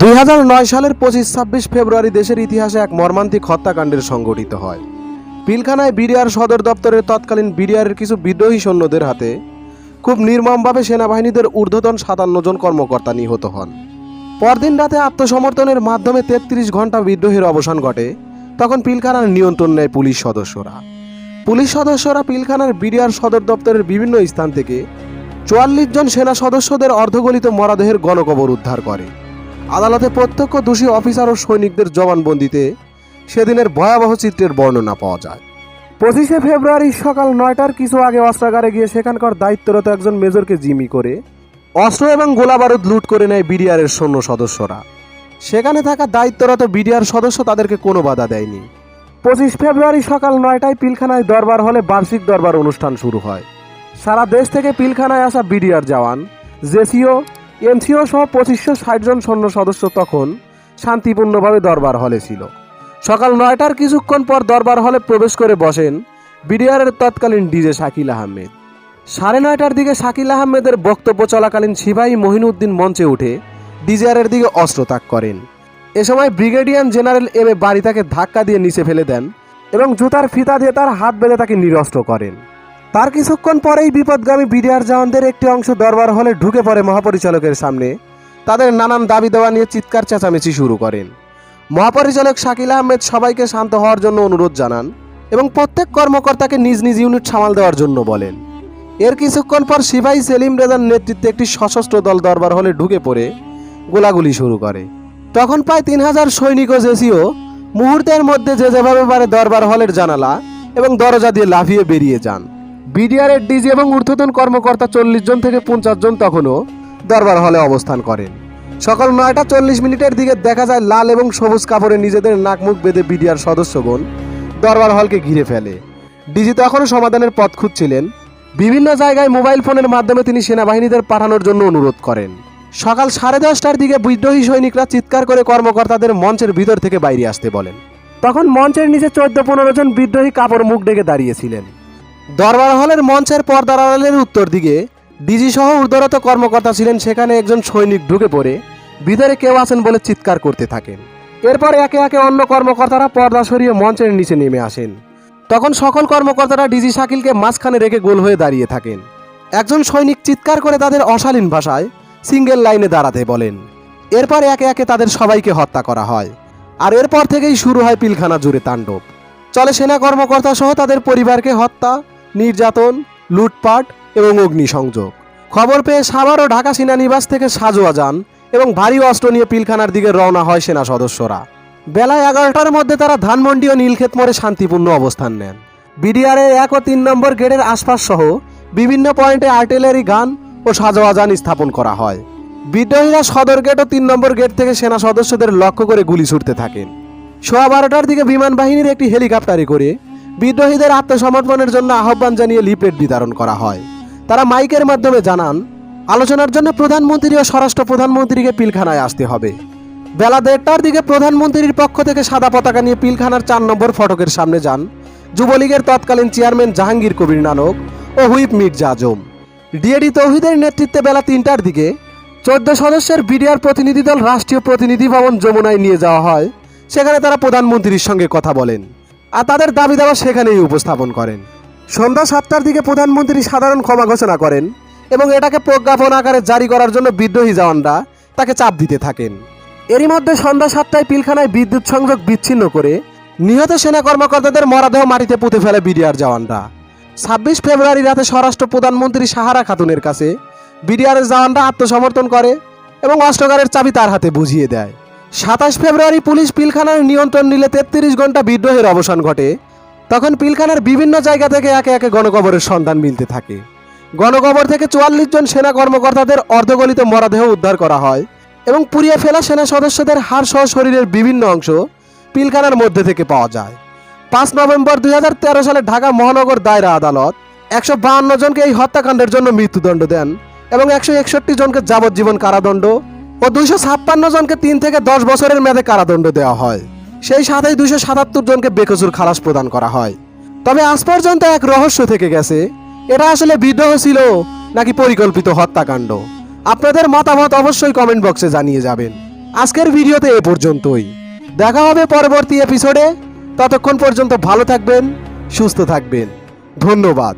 দুই হাজার নয় সালের পঁচিশ ছাব্বিশ ফেব্রুয়ারি দেশের ইতিহাসে এক মর্মান্তিক হত্যাকাণ্ডের সংঘটিত হয়। পিলখানায় বিডিআর সদর দপ্তরের তৎকালীন বিডিআরের কিছু বিদ্রোহী সৈন্যদের হাতে খুব নির্মমভাবে সেনাবাহিনীদের ঊর্ধ্বতন সাতান্ন জন কর্মকর্তা নিহত হন। পরদিন রাতে আত্মসমর্পণের মাধ্যমে তেত্রিশ ঘণ্টা বিদ্রোহের অবসান ঘটে, তখন পিলখানার নিয়ন্ত্রণ নেয় পুলিশ সদস্যরা। পুলিশ সদস্যরা পিলখানার বিডিআর সদর দপ্তরের বিভিন্ন স্থান থেকে চুয়াল্লিশ জন সেনা সদস্যদের অর্ধগলিত মরাদেহের গণকবর উদ্ধার করে। আদালতে প্রত্যক্ষ দোষী অফিসার ও সৈনিকদের জবানবন্দিতে সেদিনের ভয়াবহ চিত্রের বর্ণনা পাওয়া যায়। পঁচিশে ফেব্রুয়ারি সকাল নয়টার কিছু আগে অস্ত্রাগারে গিয়ে সেখানকার দায়িত্বরত একজন মেজরকে জিমি করে অস্ত্র এবং গোলাবারুদ লুট করে নেয় বিডিআরের সৈন্য সদস্যরা। সেখানে থাকা দায়িত্বরত বিডিআর সদস্য তাদেরকে কোনো বাধা দেয়নি। পঁচিশ ফেব্রুয়ারি সকাল নয়টায় পিলখানায় দরবার হলে বার্ষিক দরবার অনুষ্ঠান শুরু হয়। সারা দেশ থেকে পিলখানায় আসা বিডিআর জওয়ান, জেসিও এমসিও সহ পঁচিশশো ষাট জন সৈন্য সদস্য তখন শান্তিপূর্ণভাবে দরবার হলে ছিল। সকাল নয়টার কিছুক্ষণ পর দরবার হলে প্রবেশ করে বসেন বিডিআরের তৎকালীন ডিজে শাকিল আহমেদ। সাড়ে নয়টার দিকে শাকিল আহমেদের বক্তব্য চলাকালীন সিপাহী মহিনুদ্দিন মঞ্চে উঠে ডিজিআরের দিকে অস্ত্র ত্যাগ করেন। এ সময় ব্রিগেডিয়ার জেনারেল এম এ বাড়ি তাকে ধাক্কা দিয়ে নিচে ফেলে দেন এবং জুতার ফিতা দিয়ে তার হাত বেঁধে তাকে নিরস্ত্র করেন। তার কিছুক্ষণ পরেই বিপদগামী বিডিআর জওয়ানদের একটি অংশ দরবার হলে ঢুকে পড়ে মহাপরিচালকের সামনে। তাদের নানান দাবি দেওয়া নিয়ে চিৎকার চেঁচামেচি শুরু করেন। মহাপরিচালক শাকিল আহমেদ সবাইকে শান্ত হওয়ার জন্য অনুরোধ জানান এবং প্রত্যেক কর্মকর্তাকে নিজ নিজ ইউনিট সামাল দেওয়ার জন্য বলেন। এর কিছুক্ষণ পর সিপাহী সেলিম রেজার নেতৃত্বে একটি সশস্ত্র দল দরবার হলে ঢুকে পড়ে গোলাগুলি শুরু করে। তখন প্রায় তিন হাজার সৈনিক ও জেসিও মুহূর্তের মধ্যে যে যেভাবে পারে দরবার হলের জানালা এবং দরজা দিয়ে লাফিয়ে বেরিয়ে যান। বিডিআরের ডিজি এবং ঊর্ধ্বতন কর্মকর্তা চল্লিশ জন থেকে পঞ্চাশ জন তখনও দরবার হলে অবস্থান করেন। সকাল নয়টা চল্লিশ মিনিটের দিকে দেখা যায় লাল এবং সবুজ কাপড়ে নিজেদের নাক মুখ বেঁধে বিডিআর সদস্যগণ দরবার হলকে ঘিরে ফেলে। ডিজি তখনও সমাধানের পথ খুঁজছিলেন। বিভিন্ন জায়গায় মোবাইল ফোনের মাধ্যমে তিনি সেনাবাহিনীদের পাঠানোর জন্য অনুরোধ করেন। সকাল সাড়ে দশটার দিকে বিদ্রোহী সৈনিকরা চিৎকার করে কর্মকর্তাদের মঞ্চের ভিতর থেকে বাইরে আসতে বলেন। তখন মঞ্চের নিচে চোদ্দ পনেরো জন বিদ্রোহী কাপড় মুখ ডেকে দাঁড়িয়েছিলেন। দরবার হলের মঞ্চের পর্দার আড়ালের উত্তর দিকে ডিজি সহ ঊর্ধ্বরত কর্মকর্তা ছিলেন, সেখানে একজন সৈনিক ঢুকে পড়ে। ভিতরে কেউ আছেন বলে চিৎকার করতে থাকেন। এরপর একে একে অন্য কর্মকর্তারা পর্দা সরিয়ে মঞ্চের নিচে নেমে আসেন। তখন সকল কর্মকর্তারা ডিজি শাকিলকে মাঝখানে রেখে গোল হয়ে দাঁড়িয়ে থাকেন। একজন সৈনিক চিৎকার করে তাদের অশালীন ভাষায় সিঙ্গেল লাইনে দাঁড়াতে বলেন। এরপর একে একে তাদের সবাইকে হত্যা করা হয়। আর এরপর থেকেই শুরু হয় পিলখানা জুড়ে তাণ্ডব। চলে সেনা কর্মকর্তা সহ তাদের পরিবারকে হত্যা নির্যাতন, লুটপাট এবং অগ্নিসংযোগ। খবর পেয়ে সাভার ও ঢাকা সেনানিবাস থেকে সাজোয়া যান এবং ভারী অস্ত্র নিয়ে পিলখানার দিকে রওনা হয় সেনা সদস্যরা। বেলা এগারোটার মধ্যে তারা ধানমন্ডি ও নীলক্ষেত মোড়ে শান্তিপূর্ণ অবস্থান নেন। বিডিআরের এক ও তিন নম্বর গেটের আশপাশ সহ বিভিন্ন পয়েন্টে আর্টিলারি, গান ও সাজোয়া যান স্থাপন করা হয়। বিদ্রোহীরা সদর গেট ও তিন নম্বর গেট থেকে সেনা সদস্যদের লক্ষ্য করে গুলি ছুটতে থাকেন। সোয়া বারোটার দিকে বিমান বাহিনীর একটি হেলিকপ্টারে করে বিদ্রোহীদের আত্মসমর্পণের জন্য আহ্বান জানিয়ে লিফলেট বিতরণ করা হয়। তারা মাইকের মাধ্যমে জানান, আলোচনার জন্য প্রধানমন্ত্রী ও স্বরাষ্ট্র প্রধানমন্ত্রীকে পিলখানায় আসতে হবে। বেলা দেড়টার দিকে প্রধানমন্ত্রীর পক্ষ থেকে সাদা পতাকা নিয়ে পিলখানার চার নম্বর ফটকের সামনে যান যুবলীগের তৎকালীন চেয়ারম্যান জাহাঙ্গীর কবির নানক ও হুইপ মির্জা আজম। ডিএডি তৌহিদের নেতৃত্বে বেলা তিনটার দিকে চোদ্দ সদস্যের বিডিআর প্রতিনিধি দল রাষ্ট্রীয় প্রতিনিধি ভবন যমুনায় নিয়ে যাওয়া হয়। সেখানে তারা প্রধানমন্ত্রীর সঙ্গে কথা বলেন। আর তাদের দাবি দাওয়া সেখানেই উপস্থাপন করেন। সন্ধ্যা সাতটার দিকে প্রধানমন্ত্রী সাধারণ ক্ষমা ঘোষণা করেন এবং এটাকে প্রজ্ঞাপন আকারে জারি করার জন্য বিদ্রোহী জওয়ানরা তাকে চাপ দিতে থাকেন। এরই মধ্যে সন্ধ্যা সাতটায় পিলখানায় বিদ্যুৎ সংযোগ বিচ্ছিন্ন করে নিহত সেনা কর্মকর্তাদের মরাদেহ মাটিতে পুঁতে ফেলে বিডিআর জওয়ানরা। ছাব্বিশ ফেব্রুয়ারি রাতে স্বরাষ্ট্র প্রধানমন্ত্রী সাহারা খাতুনের কাছে বিডিআরের জওয়ানরা আত্মসমর্পণ করে এবং অস্ত্রগারের চাবি তার হাতে বুঝিয়ে দেয়। সাতাশ ফেব্রুয়ারি পুলিশ পিলখানার নিয়ন্ত্রণ নিলে তেত্রিশ ঘণ্টা বিদ্রোহের অবসান ঘটে। তখন পিলখানার বিভিন্ন জায়গা থেকে একে একে গণকবরের সন্ধান মিলতে থাকে। গণকবর থেকে চুয়াল্লিশ জন সেনা কর্মকর্তাদের অর্ধগলিত মরাদেহ উদ্ধার করা হয় এবং পুড়িয়ে ফেলা সেনা সদস্যদের হাড় সহ শরীরের বিভিন্ন অংশ পিলখানার মধ্যে থেকে পাওয়া যায়। পাঁচ নভেম্বর দুই হাজার তেরো সালে ঢাকা মহানগর দায়রা আদালত একশো বাহান্ন জনকে এই হত্যাকাণ্ডের জন্য মৃত্যুদণ্ড দেন এবং একশো একষট্টি জনকে যাবজ্জীবন কারাদণ্ড ও দুইশো ছাপ্পান্ন জনকে তিন থেকে দশ বছরের মেয়াদে কারাদণ্ড দেওয়া হয়। সেই সাথেই দুইশো সাতাত্তর জনকে বেকসুর খালাস প্রদান করা হয়। তবে আজ পর্যন্ত এক রহস্য থেকে গেছে, এটা আসলে বিদ্রোহ ছিল নাকি পরিকল্পিত হত্যাকাণ্ড? আপনাদের মতামত অবশ্যই কমেন্ট বক্সে জানিয়ে যাবেন। আজকের ভিডিওতে এ পর্যন্তই। দেখা হবে পরবর্তী এপিসোডে ততক্ষণ পর্যন্ত ভালো থাকবেন, সুস্থ থাকবেন। ধন্যবাদ।